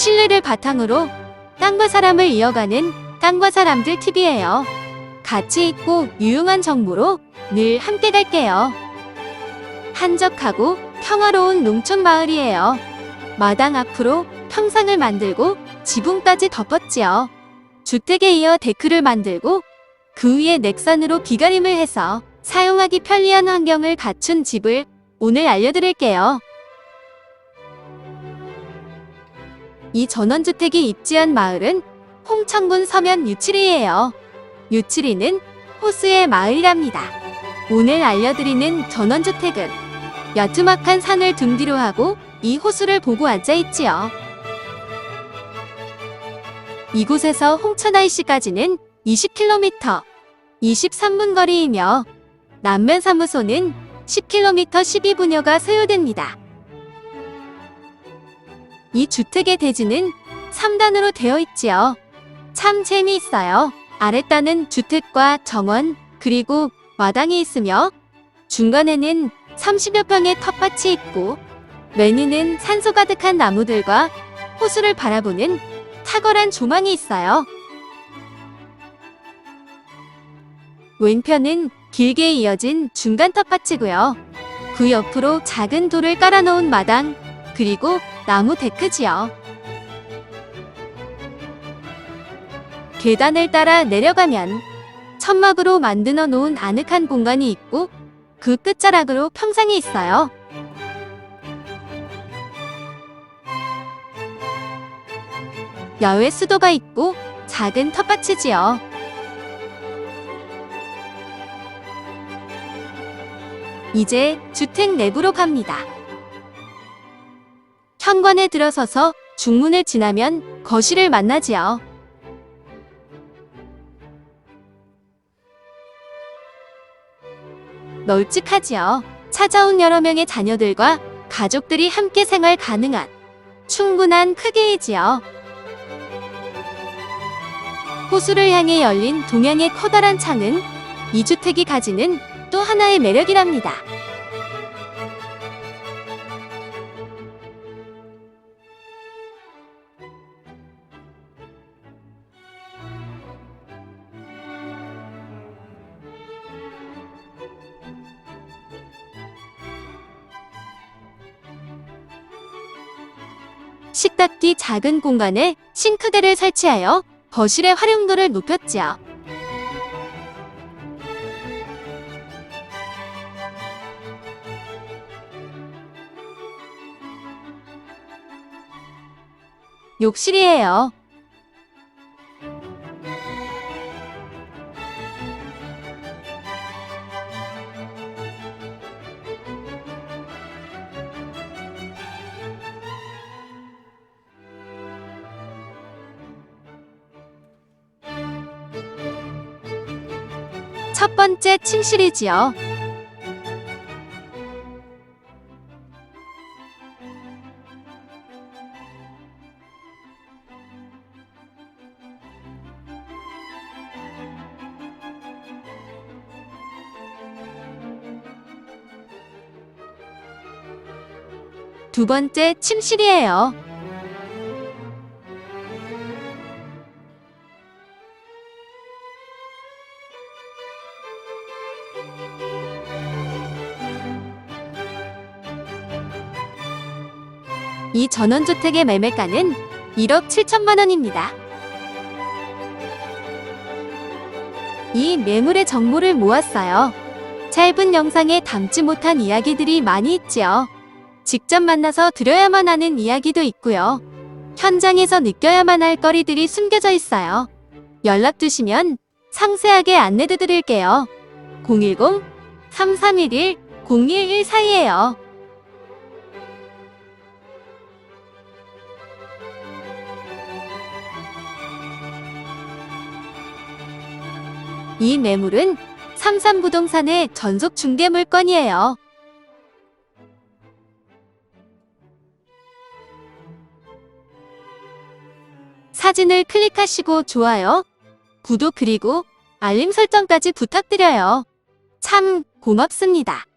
신뢰를 바탕으로 땅과 사람을 이어가는 땅과 사람들 TV예요. 가치 있고 유용한 정보로 늘 함께 갈게요. 한적하고 평화로운 농촌 마을이에요. 마당 앞으로 평상을 만들고 지붕까지 덮었지요. 주택에 이어 데크를 만들고 그 위에 넥선으로 비가림을 해서 사용하기 편리한 환경을 갖춘 집을 오늘 알려드릴게요. 이 전원주택이 입지한 마을은 홍천군 서면 유치리예요. 유치리는 호수의 마을이랍니다. 오늘 알려드리는 전원주택은 야투막한 산을 등 뒤로 하고 이 호수를 보고 앉아 있지요. 이곳에서 홍천 IC까지는 20km, 23분 거리이며 남면 사무소는 10km 12분여가 소요됩니다. 이 주택의 대지는 3단으로 되어 있지요. 참 재미있어요. 아랫단은 주택과 정원, 그리고 마당이 있으며 중간에는 30여 평의 텃밭이 있고 맨위는 산소 가득한 나무들과 호수를 바라보는 탁월한 조망이 있어요. 왼편은 길게 이어진 중간 텃밭이고요. 그 옆으로 작은 돌을 깔아놓은 마당, 그리고 나무 데크지요. 계단을 따라 내려가면 천막으로 만들어 놓은 아늑한 공간이 있고 그 끝자락으로 평상이 있어요. 야외 수도가 있고 작은 텃밭이지요. 이제 주택 내부로 갑니다. 현관에 들어서서 중문을 지나면 거실을 만나지요. 널찍하지요. 찾아온 여러 명의 자녀들과 가족들이 함께 생활 가능한 충분한 크기이지요. 호수를 향해 열린 동양의 커다란 창은 이 주택이 가지는 또 하나의 매력이랍니다. 식탁 뒤 작은 공간에 싱크대를 설치하여 거실의 활용도를 높였지요. 욕실이에요. 첫 번째 침실이지요. 두 번째 침실이에요. 이 전원주택의 매매가는 1억 7천만 원입니다. 이 매물의 정보를 모았어요. 짧은 영상에 담지 못한 이야기들이 많이 있지요. 직접 만나서 들어야만 하는 이야기도 있고요. 현장에서 느껴야만 할 거리들이 숨겨져 있어요. 연락 주시면 상세하게 안내드 드릴게요. 010-3311-0114이에요. 이 매물은 삼삼부동산의 전속 중개 물건이에요. 사진을 클릭하시고 좋아요, 구독 그리고 알림 설정까지 부탁드려요. 참 고맙습니다.